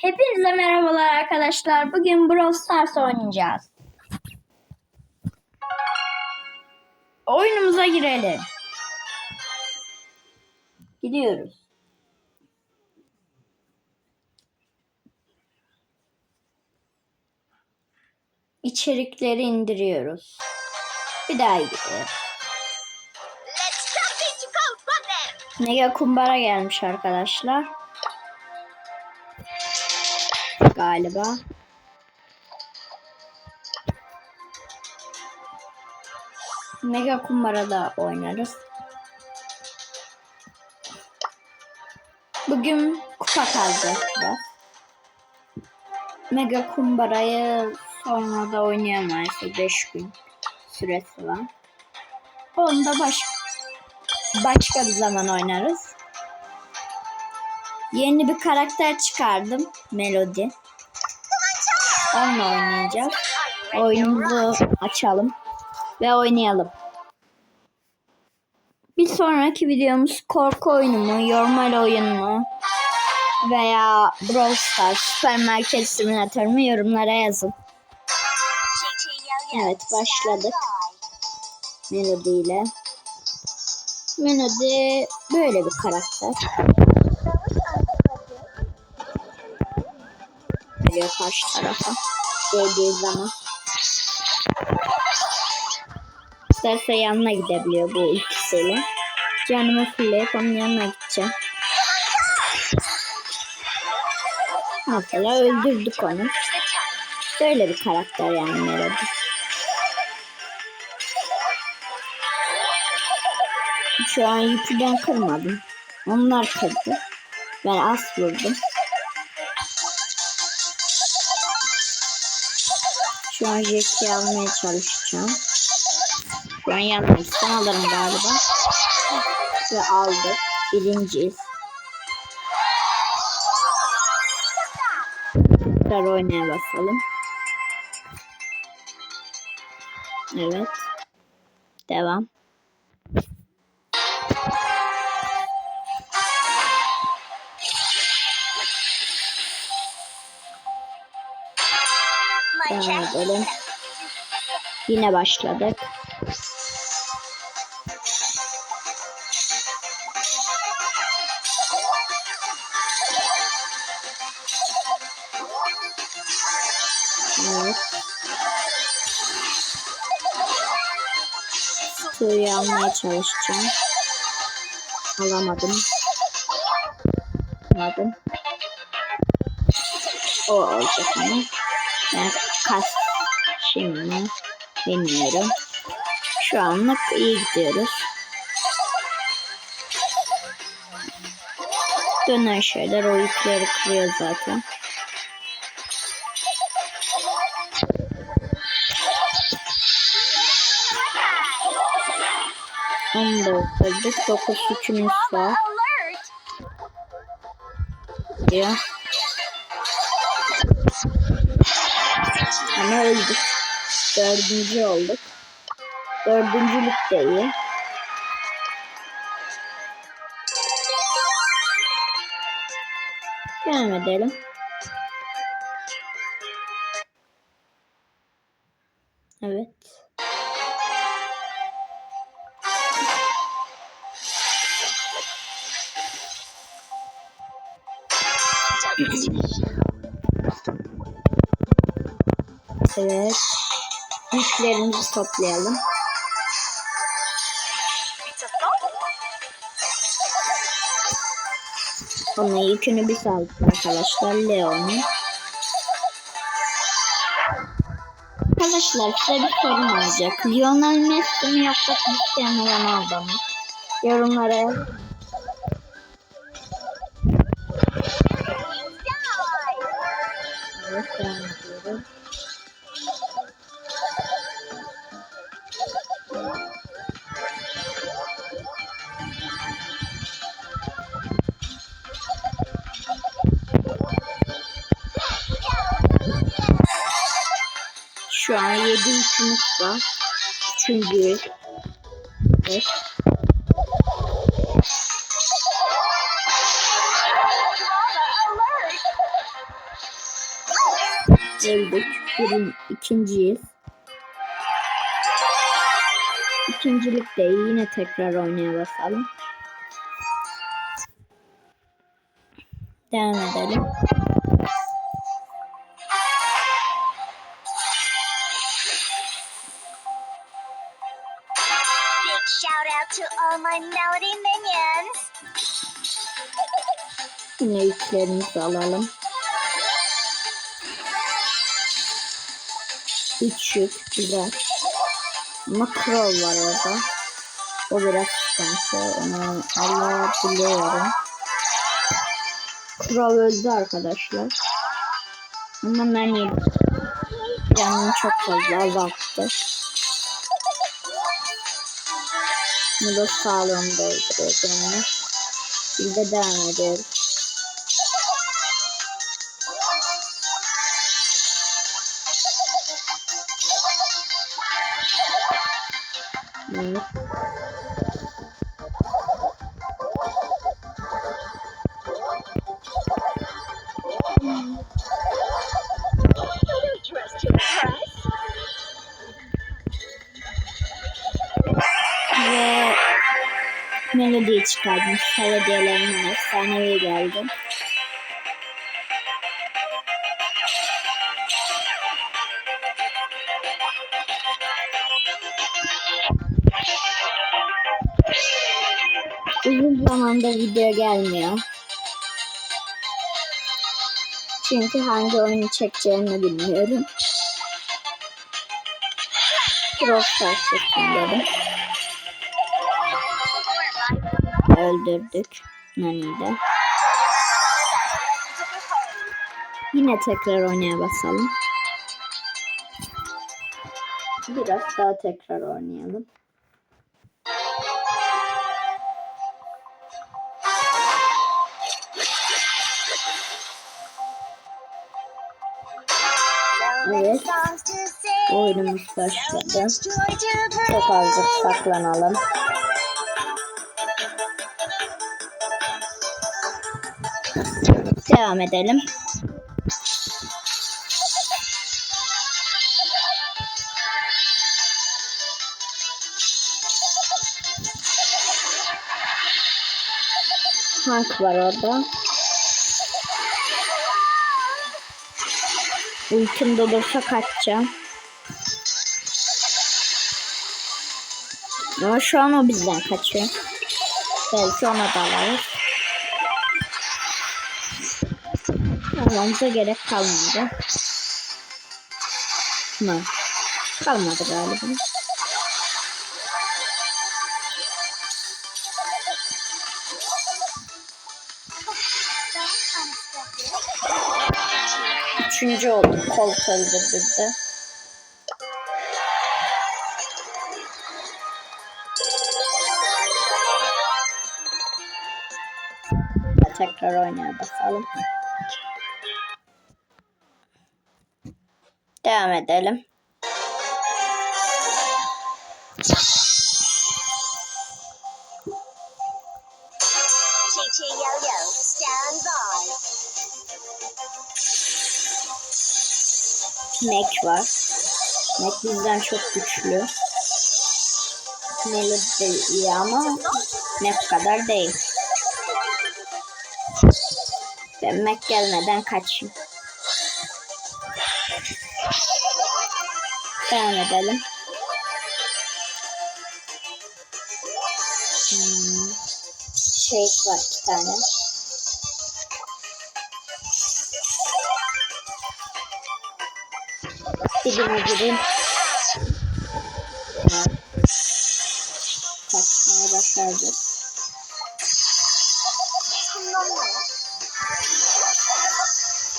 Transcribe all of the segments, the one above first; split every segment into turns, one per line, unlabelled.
Hepinize merhabalar arkadaşlar. Bugün Brawl Stars oynayacağız. Oyunumuza girelim. Gidiyoruz. İçerikleri indiriyoruz. Bir daha gidiyoruz. Mega kumbara gelmiş arkadaşlar. Galiba. Mega kumbarada oynarız. Bugün kupa biraz. Mega kumbarayı sonra da oynayamayız. 5 gün süresi var. Onu da baş, başka bir zaman oynarız. Yeni bir karakter çıkardım. Melody. Onunla oynayacağız. Oyunumuzu açalım ve oynayalım. Bir sonraki videomuz korku oyunu mu, normal oyun mu veya Brawl Stars, süpermarket simülatör mu yorumlara yazın. Evet başladık. Melody ile. Melody böyle bir karakter. Geliyor karşı tarafa. Değdiği zaman. İsterse yanına gidebiliyor bu ikisiyle. Canımı fulleyip onun yanına gideceğim. Mesela öldürdük onu. Böyle bir karakter yani Melody. Şu an yüküden kırmadım. Onlar kırdı. Ben az vurdum. Şu an Jack'i almaya çalışacağım. Şu an yanlıştan alırım galiba. Ve aldık. Birinciyiz. Tekrar oynaya basalım. Evet. Devam. Devam edelim. Yine başladık. Evet. Suyu almaya çalışacağım. Alamadım. Alamadım. O olacak ama. Ben kas şimdi bilmiyorum. Şu anlık iyi gidiyoruz. Dönen şeyler o yükleri kırıyor zaten. Onu da öldürdük. 9 yükümüz var. diyor. Ama öldük. Dördüncü olduk. Dördüncülük de. Devam edelim. Evet. Evet. Yüklerimizi toplayalım. Onun yükünü biz aldık arkadaşlar. Leon'un. Arkadaşlar size bir sorum olacak. Lionel Messi mi yoksa Cristiano Ronaldo mu? Yorumlara var. Üçüncü. Evet. Öldük. Birin, ikinciyiz. İkincilikte yine tekrar oynaya basalım. Devam edelim.
Shout out to all my melody minions.
Yine yüklerimizi alalım. Üç yük. Güzel. Ama Crow var orada. O biraz sıkıntı. Onu alabiliyorum. Crow öldü arkadaşlar. Ama ben yedim. Canını çok fazla azalttı. Da sağlığını dolduruyor canını. Biz de devam ediyoruz. Melodyalerinden efsanevi geldi. Uzun zamanda video gelmiyor. Çünkü hangi oyunu çekeceğimi bilmiyorum. Brawl Stars çekeyim dedim. Öldürdük Nani'yi de. Yine tekrar oynaya basalım. Biraz daha tekrar oynayalım. Evet. Oyunumuz başladı. Çok azıcık saklanalım. Devam edelim. Hank var orada. Ultim dolursa kaçacağım. Ama şu an o bizden kaçıyor. Belki ona da. Almamıza gerek kalmadı. Mı? Kalmadı galiba. Üçüncü oldum. Colt öldürdü. Tekrar oynaya basalım. Devam edelim. Mac var. Mac bizden çok güçlü. Melody de iyi ama Mac kadar değil. Ben Mac gelmeden kaçayım. Devam edelim. Hmm. Shake var iki tane. Dibine gireyim. Kaçmaya başardık.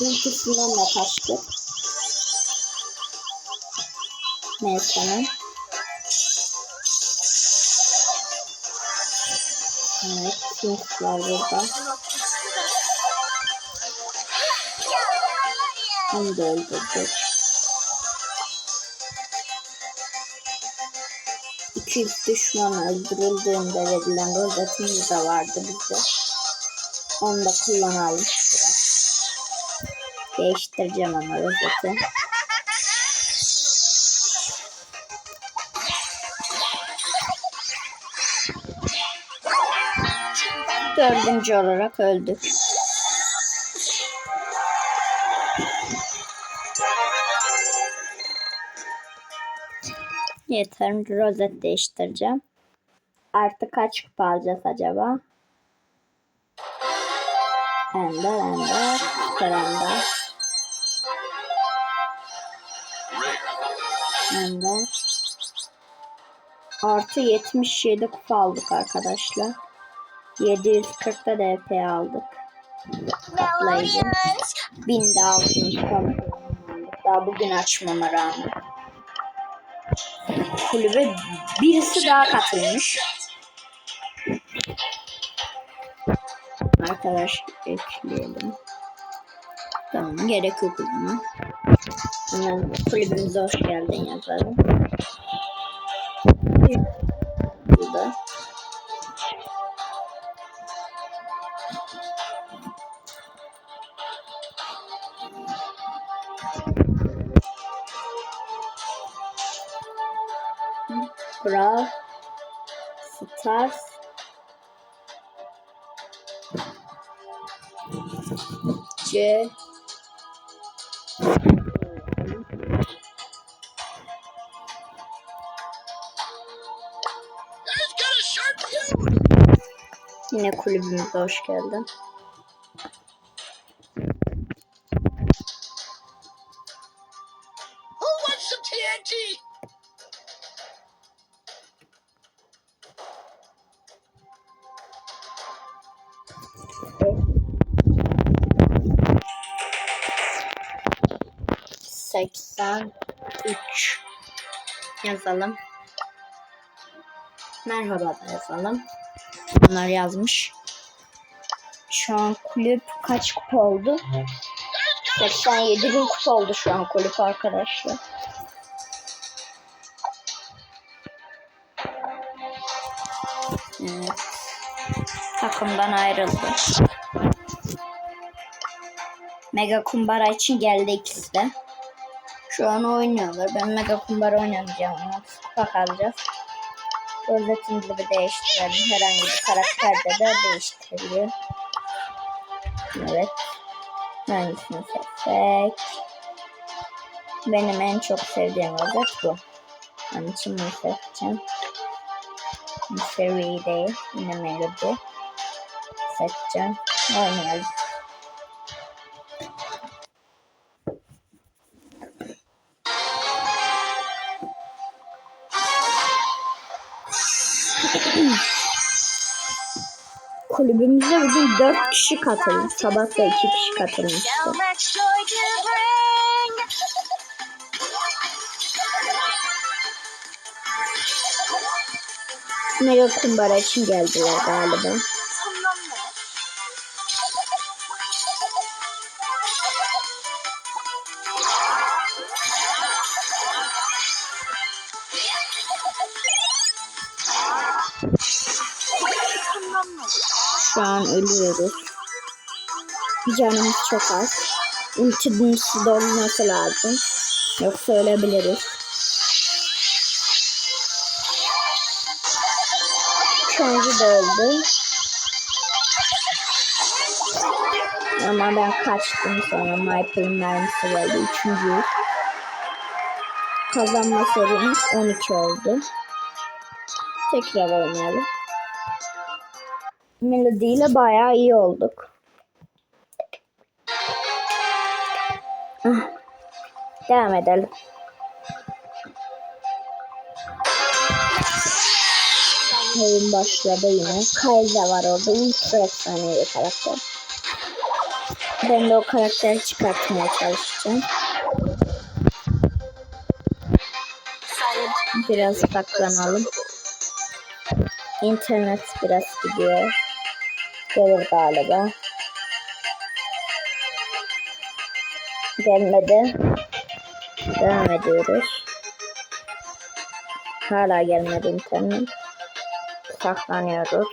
İlkisinden de kaçtık. Neyse'nin. Evet, var burada. Onu da öldürdük. 200 düşman öldürüldüğünde verilen rozetimiz de vardı bizde. Onu da kullanalım biraz. Değiştireceğim ama rozeti. Dördüncü olarak öldük. Yeter rozet değiştireceğim. Artı kaç kupa alacağız acaba? Ender, ender, süper ender. Ender. Artı 77 kupa aldık arkadaşlar. 740'da DP aldık. Patlayıcı.
Melodious.
1000 de altın. Daha bugün açmama rağmen. Kulübe birisi daha katılmış. Arkadaş ekleyelim. Tamam gerek yok zaman. Hemen kulübümüze hoş geldin yazalım. Burada. Brawl Stars C. Yine kulübümüze hoş geldin.
Who wants some TNT?
Seksen üç yazalım. Merhaba da yazalım. Bunlar yazmış. Şu an kulüp kaç kupa oldu? 87 bin kupa oldu şu an kulüp arkadaşlar. Evet. Takımdan ayrıldı. Mega kumbara için geldi ikisi de. Şu an oynuyorlar. Ben mega kumbara oynamayacağım ama kupa kalacağız. Rozetin gibi değiştirelim. Herhangi bir karakterde de değiştirebiliyor. Evet. Hangisini seçsek? Benim en çok sevdiğim rozet bu. Onun için bunu seçeceğim. Seri değil. Yine melodi. Seçeceğim. Oynayalım. Kulübümüze bugün 4 kişi katıldı. Sabah da 2 kişi katılmıştı. Mega kumbara için geldiler galiba. Şu an ölüyoruz. Canımız çok az. Ultimimiz dolması lazım. Yoksa ölebiliriz. Da öldü. Ama ben kaçtım sonra Michael'ın mermisi geldi. Üçüncüyüz. Kazanma serimiz 12 oldu. Tekrar oynayalım. Melody ile bayağı iyi olduk. Ah. Devam edelim. Oyun başladı yine. Kai'de var orada. Ultra efsanevi karakter. Ben de o karakteri çıkartmaya çalışacağım. Biraz saklanalım. İnternet biraz gidiyor. Gelir galiba. Gelmedi. Devam ediyoruz. Hala gelmedi internet. Saklanıyoruz.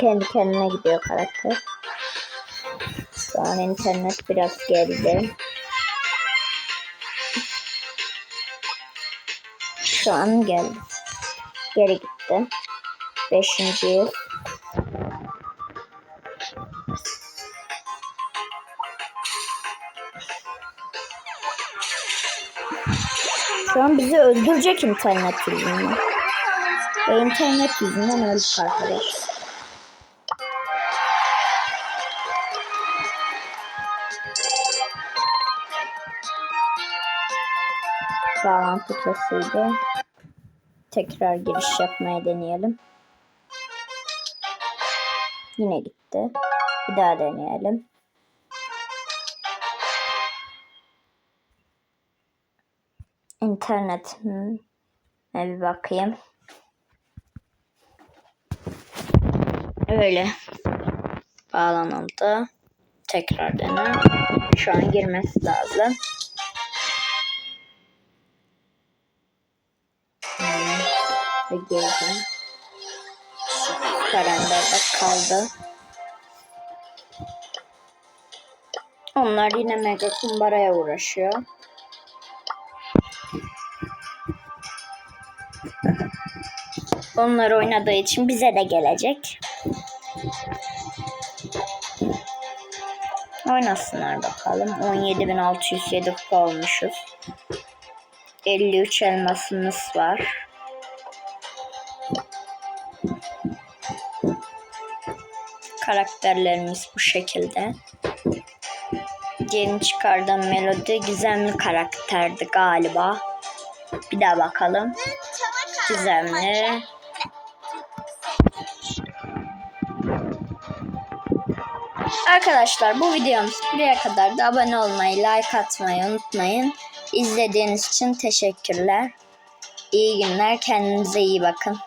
Kendi kendine gidiyor karakter. Şu an internet biraz geride. Şu an geldi. Geri gitti. Beşinci yıl. Şu an bizi öldürecek internet yüzünden. Ve internet yüzünden öldük arkadaşlar. Bağlantı kesildi. Tekrar giriş yapmaya deneyelim. Yine gitti. Bir daha deneyelim. İnternet hmm. bir bakayım. Öyle. Bağlanıldı. Tekrar dene. Şu an girmesi lazım. Hmm. Ve girdim. Karanlarda kaldı. Onlar yine mega kumbaraya uğraşıyor. Onlar oynadığı için bize de gelecek. Oynasınlar bakalım. 17.607 kupa olmuşuz. 53 elmasımız var. Karakterlerimiz bu şekilde. Yeni çıkardığım melodi gizemli karakterdi galiba. Bir daha bakalım. Gizemli. Arkadaşlar bu videomuz buraya kadar da abone olmayı, like atmayı unutmayın. İzlediğiniz için teşekkürler. İyi günler. Kendinize iyi bakın.